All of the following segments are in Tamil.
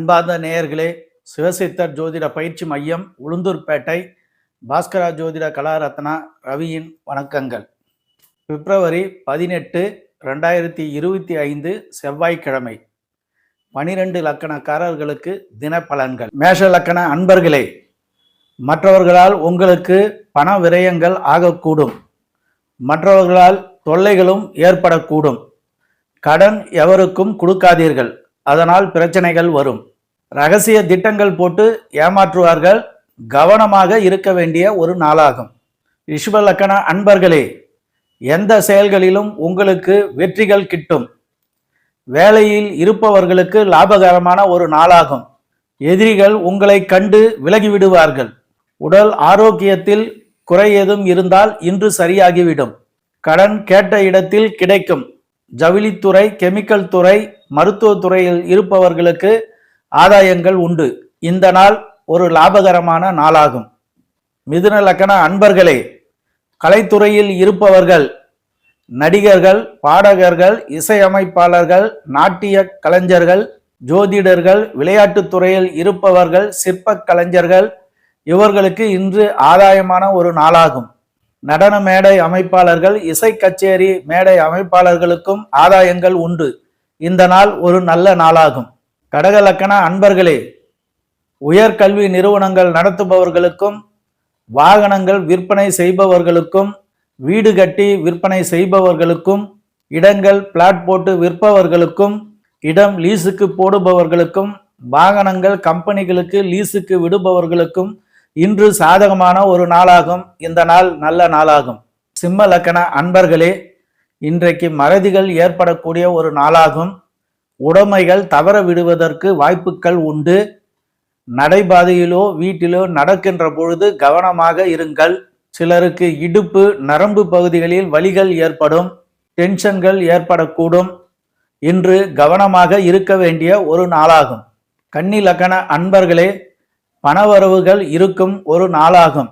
அன்பார்ந்த நேயர்களே சிவசித்தர் ஜோதிட பயிற்சி மையம் உளுந்தூர்பேட்டை பாஸ்கரா ஜோதிட கலாரத்னா ரவியின் வணக்கங்கள். பிப்ரவரி பதினெட்டு ரெண்டாயிரத்தி இருபத்தி ஐந்து செவ்வாய்க்கிழமை. பனிரெண்டு லக்கணக்காரர்களுக்கு தினப்பலன்கள். மேஷ லக்கண அன்பர்களே மற்றவர்களால் உங்களுக்கு பண விரயங்கள் ஆகக்கூடும். மற்றவர்களால் தொல்லைகளும் ஏற்படக்கூடும். கடன் எவருக்கும் கொடுக்காதீர்கள். அதனால் பிரச்சனைகள் வரும். ரகசிய திட்டங்கள் போட்டு ஏமாற்றுவார்கள். கவனமாக இருக்க வேண்டிய ஒரு நாளாகும். ரிஷபலக்கண அன்பர்களே எந்த செயல்களிலும் உங்களுக்கு வெற்றிகள் கிட்டும். வேலையில் இருப்பவர்களுக்கு லாபகரமான ஒரு நாளாகும். எதிரிகள் உங்களை கண்டு விலகிவிடுவார்கள். உடல் ஆரோக்கியத்தில் குறை ஏதும் இருந்தால் இன்று சரியாகிவிடும். கடன் கேட்ட இடத்தில் கிடைக்கும். ஜவுளித்துறை கெமிக்கல் துறை மருத்துவத் துறையில் இருப்பவர்களுக்கு ஆதாயங்கள் உண்டு. இந்த நாள் ஒரு லாபகரமான நாளாகும். மிதுன லக்கண அன்பர்களே கலைத்துறையில் இருப்பவர்கள் நடிகர்கள் பாடகர்கள் இசையமைப்பாளர்கள் நாட்டிய கலைஞர்கள் ஜோதிடர்கள் விளையாட்டுத் துறையில் இருப்பவர்கள் சிற்பக் கலைஞர்கள் இவர்களுக்கு இன்று ஆதாயமான ஒரு நாளாகும். நடன மேடை அமைப்பாளர்கள் இசை கச்சேரி மேடை அமைப்பாளர்களுக்கும் ஆதாயங்கள் உண்டு. இந்த நாள் ஒரு நல்ல நாளாகும். கடகலக்கண அன்பர்களே உயர்கல்வி நிறுவனங்கள் நடத்துபவர்களுக்கும் வாகனங்கள் விற்பனை செய்பவர்களுக்கும் வீடு கட்டி விற்பனை செய்பவர்களுக்கும் இடங்கள் பிளாட் போட்டு விற்பவர்களுக்கும் இடம் லீஸுக்கு போடுபவர்களுக்கும் வாகனங்கள் கம்பெனிகளுக்கு லீஸுக்கு விடுபவர்களுக்கும் இன்று சாதகமான ஒரு நாளாகும். இந்த நாள் நல்ல நாளாகும். சிம்ம லக்கண அன்பர்களே இன்றைக்கு மறதிகள் ஏற்படக்கூடிய ஒரு நாளாகும். உடைமைகள் தவற விடுவதற்கு வாய்ப்புகள் உண்டு. நடைபாதையிலோ வீட்டிலோ நடக்கின்ற பொழுது கவனமாக இருங்கள். சிலருக்கு இடுப்பு நரம்பு பகுதிகளில் வலிகள் ஏற்படும் டென்ஷன்கள் ஏற்படக்கூடும். இன்று கவனமாக இருக்க வேண்டிய ஒரு நாளாகும். கன்னி லக்கண அன்பர்களே பணவரவுகள் இருக்கும் ஒரு நாளாகும்.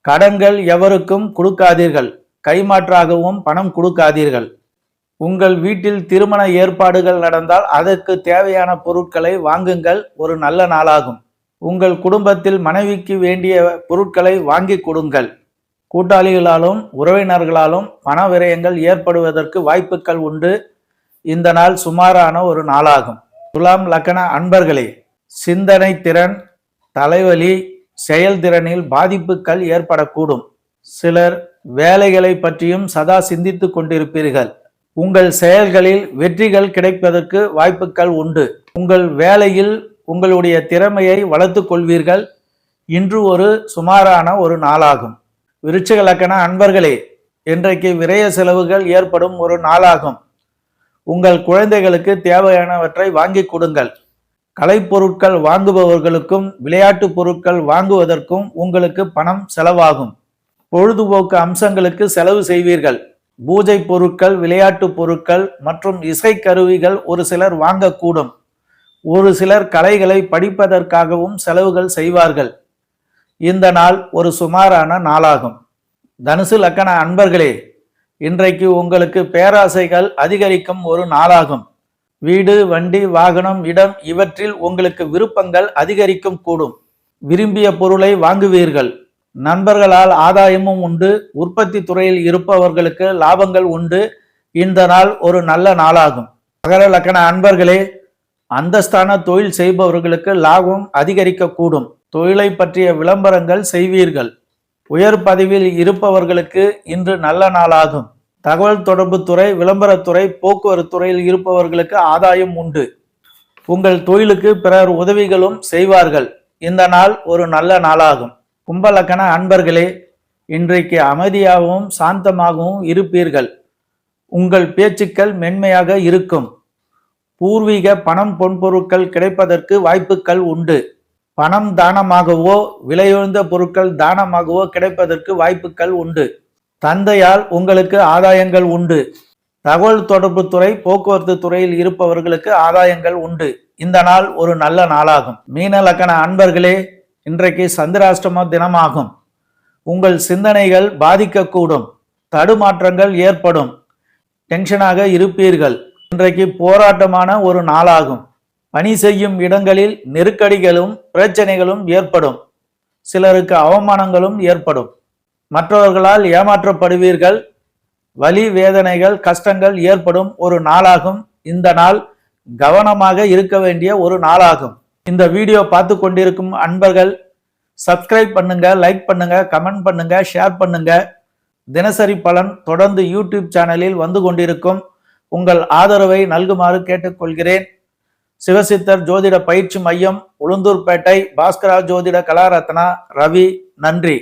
கடன்கள் எவருக்கும் கொடுக்காதீர்கள். கைமாற்றாகவும் பணம் கொடுக்காதீர்கள். உங்கள் வீட்டில் திருமண ஏற்பாடுகள் நடந்தால் அதற்கு தேவையான பொருட்களை வாங்குங்கள். ஒரு நல்ல நாளாகும். உங்கள் குடும்பத்தில் மனைவிக்கு வேண்டிய பொருட்களை வாங்கி கொடுங்கள். கூட்டாளிகளாலும் உறவினர்களாலும் பண விரயங்கள் ஏற்படுவதற்கு வாய்ப்புகள் உண்டு. இந்த நாள் சுமாரான ஒரு நாளாகும். துலாம் லக்கண அன்பர்களே சிந்தனை திறன் தலைவலி செயல்திறனில் பாதிப்புகள் ஏற்படக்கூடும். சிலர் வேலைகளை பற்றியும் சதா சிந்தித்துக் கொண்டிருப்பீர்கள். உங்கள் செயல்களில் வெற்றிகள் கிடைப்பதற்கு வாய்ப்புகள் உண்டு. உங்கள் வேலையில் உங்களுடைய திறமையை வளர்த்து கொள்வீர்கள். இன்று ஒரு சுமாரான ஒரு நாளாகும். விருச்சிக லக்கண அன்பர்களே இன்றைக்கு விரய செலவுகள் ஏற்படும் ஒரு நாளாகும். உங்கள் குழந்தைகளுக்கு தேவையானவற்றை வாங்கி கொடுங்கள். கலைப்பொருட்கள் வாங்குபவர்களுக்கும் விளையாட்டு பொருட்கள் வாங்குவதற்கும் உங்களுக்கு பணம் செலவாகும். பொழுதுபோக்கு அம்சங்களுக்கு செலவு செய்வீர்கள். பூஜை பொருட்கள் விளையாட்டு பொருட்கள் மற்றும் இசை கருவிகள் ஒரு சிலர் வாங்கக்கூடும். ஒரு சிலர் கலைகளை படிப்பதற்காகவும் செலவுகள் செய்வார்கள். இந்த நாள் ஒரு சுமாரான நாளாகும். தனுசு லக்கண அன்பர்களே இன்றைக்கு உங்களுக்கு பேராசைகள் அதிகரிக்கும் ஒரு நாளாகும். வீடு வண்டி வாகனம் இடம் இவற்றில் உங்களுக்கு விருப்பங்கள் அதிகரிக்கும் கூடும். விரும்பிய பொருளை வாங்குவீர்கள். நண்பர்களால் ஆதாயமும் உண்டு. உற்பத்தி துறையில் இருப்பவர்களுக்கு லாபங்கள் உண்டு. இந்த நாள் ஒரு நல்ல நாளாகும். மகர லக்கண அன்பர்களே அந்தஸ்தான தொழில் செய்பவர்களுக்கு லாபம் அதிகரிக்கக்கூடும். தொழிலை பற்றிய விளம்பரங்கள் செய்வீர்கள். உயர் பதவியில் இருப்பவர்களுக்கு இன்று நல்ல நாளாகும். தகவல் தொடர்பு துறை விளம்பரத்துறை போக்குவரத்து துறையில் இருப்பவர்களுக்கு ஆதாயம் உண்டு. உங்கள் தொழிலுக்கு பிறர் உதவிகளும் செய்வார்கள். இந்த நாள் ஒரு நல்ல நாளாகும். கும்பலக்கண அன்பர்களே இன்றைக்கு அமைதியாகவும் சாந்தமாகவும் இருப்பீர்கள். உங்கள் பேச்சுக்கள் மென்மையாக இருக்கும். பூர்வீக பணம் பொன்பொருட்கள் கிடைப்பதற்கு வாய்ப்புகள் உண்டு. பணம் தானமாகவோ விலையுழ்ந்த பொருட்கள் தானமாகவோ கிடைப்பதற்கு வாய்ப்புகள் உண்டு. தந்தையால் உங்களுக்கு ஆதாயங்கள் உண்டு. தகவல் தொடர்பு துறை போக்குவரத்து துறையில் இருப்பவர்களுக்கு ஆதாயங்கள் உண்டு. இந்த நாள் ஒரு நல்ல நாளாகும். மீன லக்கண அன்பர்களே இன்றைக்கு சந்திராஷ்டம தினமாகும். உங்கள் சிந்தனைகள் பாதிக்கக்கூடும். தடுமாற்றங்கள் ஏற்படும். டென்ஷனாக இருப்பீர்கள். இன்றைக்கு போராட்டமான ஒரு நாளாகும். பணி செய்யும் இடங்களில் நெருக்கடிகளும் பிரச்சனைகளும் ஏற்படும். சிலருக்கு அவமானங்களும் ஏற்படும். மற்றவர்களால் ஏமாற்றப்படுவீர்கள். வலி வேதனைகள் கஷ்டங்கள் ஏற்படும் ஒரு நாளாகும். இந்த நாள் கவனமாக இருக்க வேண்டிய ஒரு நாளாகும். இந்த வீடியோ பார்த்து கொண்டிருக்கும் அன்பர்கள் சப்ஸ்கிரைப் பண்ணுங்க லைக் பண்ணுங்க கமெண்ட் பண்ணுங்க ஷேர் பண்ணுங்க. தினசரி பலன் தொடர்ந்து யூடியூப் சேனலில் வந்து கொண்டிருக்கும் உங்கள் ஆதரவை நல்குமாறு கேட்டுக்கொள்கிறேன். சிவசித்தர் ஜோதிட பயிற்சி மையம் உளுந்தூர்பேட்டை பாஸ்கரா ஜோதிட கலாரத்னா ரவி நன்றி.